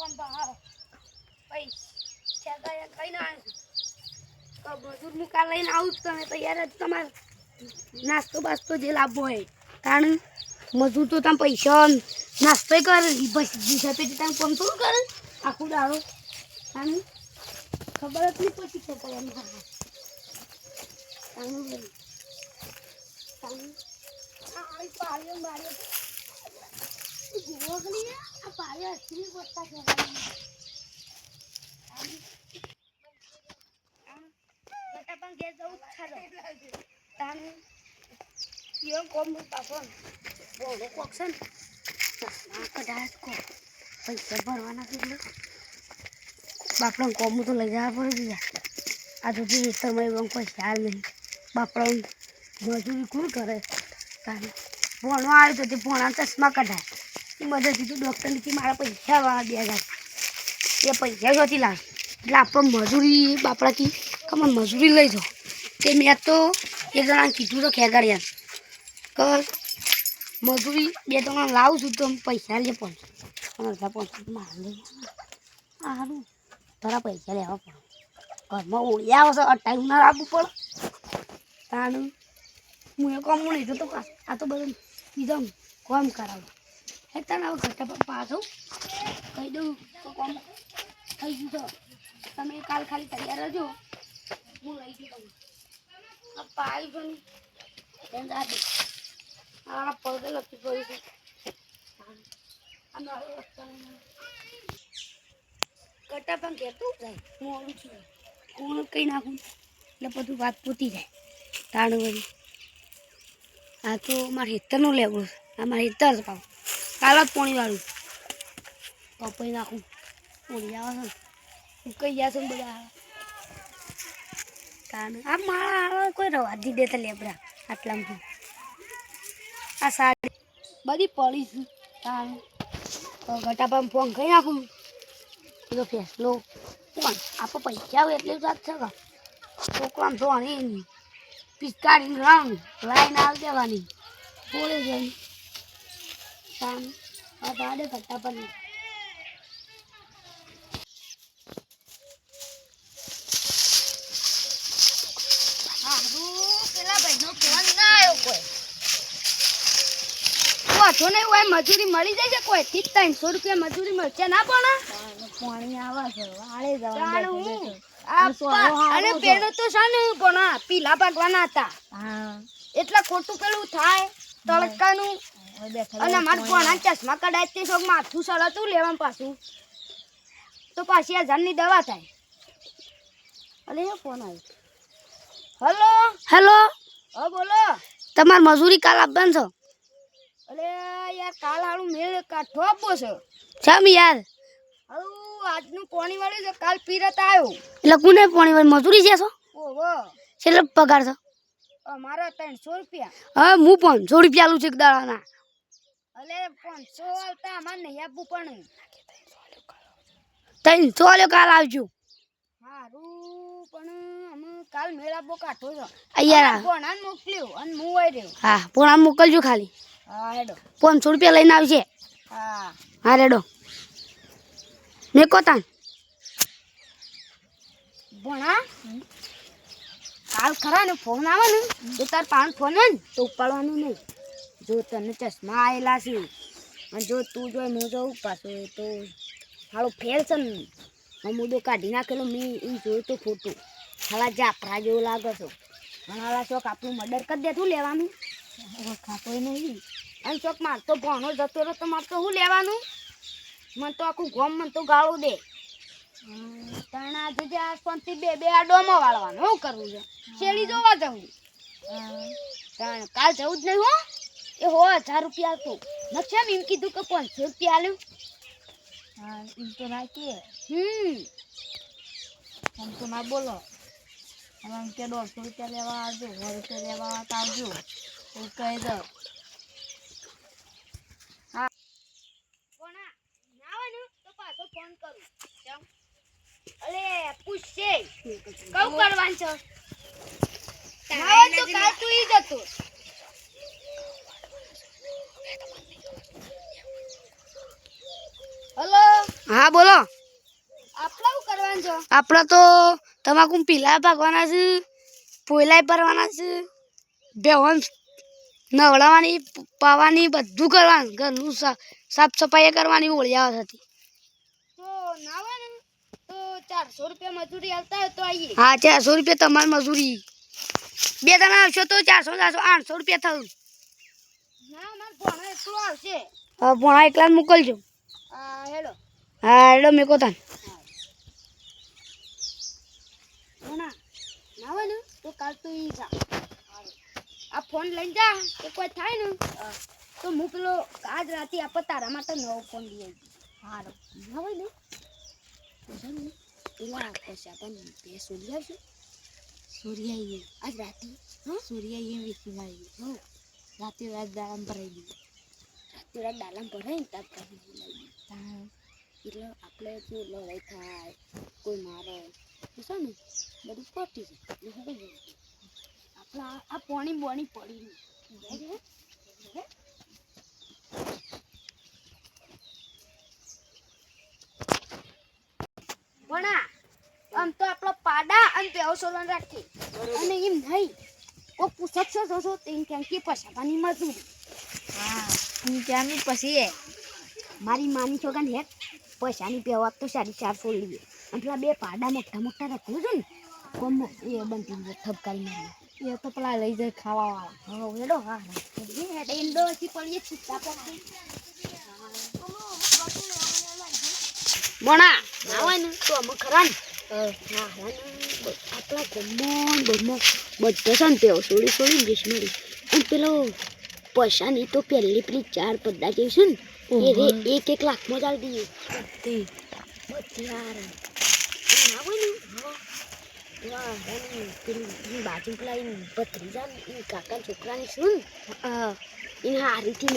પણ ભાવ પૈસા કઈ ના કાલ લઈને આવું જ તમે તૈયાર જ તમારે. નાસ્તો બાસ્તો જે લાવવો હોય. કારણ મજૂર તો તમે પૈસા નાસ્તો કરે. પછી તમે ફોન થોડું કરે. આખું દાડો. અને ખબર જ નહીં પછી છે માર્યો જુઓ ભરવાના છે બાપડા કોમ તો લઈ જવા પડે બીજા આ તો જે સમય કોઈ ખ્યાલ નહીં. બાપડા મજૂરી કોણ કરે તારે ભણવા આવ્યું તો તે ભણા ચશ્મા કઢાય. એ મદદથી તો ડૉક્ટરની કે મારા પૈસા વાળા બે હજાર. એ પૈસા જોતી લાવે? એટલે આપણે મજૂરી બાપડા કી કમર મજૂરી લઈ જાઓ. તે મેં તો એક જણાને કીધું તો ખેગાડ્યા કે મજૂરી બે ત્રણ લાવું છું, તો પૈસા લે પણ. અડધા તારા પૈસા લેવા પડે. ઘરમાં ઓળી આવશે અટાઈ ના રાખવું પડે. તાનું હું એ કોમ નહીં, તો આ તો બધું બીજા કોમ કરાવું. હે તને હવે ઘટા પર પાછું કહી દઉં તો કોમ થઈ ગયું તો. તમે કાલ ખાલી તૈયાર રહેજો. હું લઈ જઉં આ પાય છે ને. દાદી આ પગે લખી પડી છે. મારો કટા પણ કહેતું જાય. ઓળું છું. કોણ કઈ નાખું. એટલે બધું વાત પૂતી જાય. તાણું આ તો મારે હેતરનું લેવું. આ મારે હેતર જ પાછું કાલ જ પોણી વાળું. કપાઈ નાખું. પોણી આવે છે કઈ ગયા છે બધા તાણ આ માળા આવે કોઈ રવા દી દેતા લેબડા આટલામાં. આ સાડી બધી પડી છે. તો ગટાપામાં ફોન ખાઈ નાખું પેલો ફેસલો. કોણ? આપો પૈસા હોય એટલે વાત છે કે. છોકરામ ધોણી પિચકારીને રંગ લાઈન આવી દેવાની. બોલે જઈ તાણ આ દાડે ગટાપા હારું પેલા ભાઈનો ફોન ના આવ્યો કોઈ. વાંધો નહીં હોય મજૂરી મળી જાય છે કોઈ? થી ત્રણસો રૂપિયા મજૂરી મળશે ના પણ પાણી આવે છે વાળે જવાનું હું. આ પા- અને પેલું તો છે ને પણ પીલા ભાગવાના હતા. એટલા ખોટું પેલું થાય તડકાનું. અને અમારે કોના ચશ્મા કઢાય તે શોખ માથું હતું લેવાનું પાછું. તો પાછી હજારની દવા થાય. અરે એ ફોન આવ્યો હલો? હેલો? હા બોલો. તમારે મજૂરી કાલ આપવાનું છો? અરે યાર કાલ હારું મેળ કાઠો આપવો છે. છમ યાર. હારું આજનું પાણી વાળ્યું છે કાલ પીરત આવ્યો એટલે કોને પાણી વાળી મજૂરી છે છો? ઓહો. છેલ્લે પગાર છો. અમારા ત્રણસો રૂપિયા. હા હું પણ સો રૂપિયા આલું છે એક દાડાના. અલે પાંચસો આવતા અમારે નહીં આપવું પણ. ત્રણસો ચોલ્યો કાલ આવજો. હારું પણ અમે કાલ મેળા બો કાઢો છો. અહીંયા ફોનાન મોકલ્યો અને હું આવી રહ્યો. હા ફોન મોકલજો ખાલી. હા હેડો. પાંચસો રૂપિયા લઈને આવશે હા. હા રેડો. મેકો કોતા ભણા કાલ ખરા ને ફોન આવે ને તો તાર પાન ફોન હોય ને તો ઉપાડવાનું નહીં. જો તને ચશ્મા આવેલા છે અને જો તું જોઈ હું જોઉં પાછું તો હાલો ફેર છે ને. હું મુદ્દો કાઢી નાખેલો મેં એ જોયું તો ફોટો હાલા જાપરા જેવું લાગે છો. અને હાલા ચોક આપણું મર્ડર કરી દે તું લેવાનું? ખાતો નહીં. અને ચોક મારતો ભણો જતો રહ્યો તો મારે તો શું લેવાનું? મને તો આખું ગોમ મને તો ગાળો દે. તણા જોજે આ શાંતિ બે બે આ ડોમો વાળવાનું શું કરવું છે? શેરી જોવા જવું? કાલ જવું જ નહીં હો. એ હો હજાર રૂપિયા તો નક્ષમ એમ કીધું કે પાંચસો રૂપિયા આલ્યું? હા એમ તો રાખીએ. હમ. એમ તો ના બોલો. હવે એમ કે દોઢસો રૂપિયા લેવા આવજો સો રૂપિયા લેવા આવજો. એવું કહી દો ફોન કરું. અરે પૂછશે કઉ કરવાનું છો? તો કાલ તું ઈ જતો હલો હા બોલો. આપણે શું કરવાનું છે? આપણે તો તમાકુ પીલા ભાગવાના છે પોયલાય ભરવાના છે બેહોન નવડાવવાની પાવાની બધું કરવાનું ઘરનું સાફ સફાઈ કરવાની ઓળિયા હતી ચારસો રૂપિયા મજૂરી આવતા હોય તો આવીએ હા ચારસો રૂપિયા તમારી મજૂરી. બે જણા આવશો તો ચારસો ચારસો આઠસો રૂપિયા થયું. ના ભણો આવશે. ભણા એકલા મોકલજો. હા હેડો. હા એડો મેકો તાન ના ના હોય ને તો કાલ તો ઈ જા. આ ફોન લઈ જા કે કોઈ થાય ને તો હું પેલો આજ રાતે આપણે તારા માટે નવો ફોન લઈ આવી. સારું ના હોય ને પેલા પછી આપણને બે સોલી આવશે સૂર્ય આજ રાતે હા? સૂર્ય એ વેચી મારી હો. રાતે રાત દાડામાં ભરાઈ દીધી રાતે રાત ડાલામ ભરાય ને તાર પાસે બોલાવી એટલે આપણે જો લડાઈ થાય કોઈ મારે છે ને બધું પટી જાય? આપણે આ- પાણી બોણી પડી. પણ આમ તો આપણો પાડા અને પેવો સોલન રાખી. અને એમ નહીં કોઈ પૂછકશો જોશો તો એમ કેમ કે પૈસાની મજૂરી હા ત્યાંની પછી મારી માની છોકરાને હેઠ પૈસાની પેવા તો સાડી ચારસો લઈએ. અને પેલા બે પાડા મોટા મોટા રાખવું છે ને. કોમ એ બનતી જાય ઠપકારી મારી એ તો પેલા લઈ જાય ખાવા વાળા હેડો, હા ઇન્ડો થી પડીએ છૂટા પકડી મોણા ના તો અમે ખરા ને. આપણા ગમણ ગમણ બધો છે ને તેઓ સોડી સોડી બેસ મળી. અને પેલો પૈસાની તો પહેલી પેલી ચાર પડદા જેવી ને. એક એક લાખમાં मजा દઈએ તે બધી. હાર. બાજુ પેલા કાકા છોકરાની શું એને હારીથી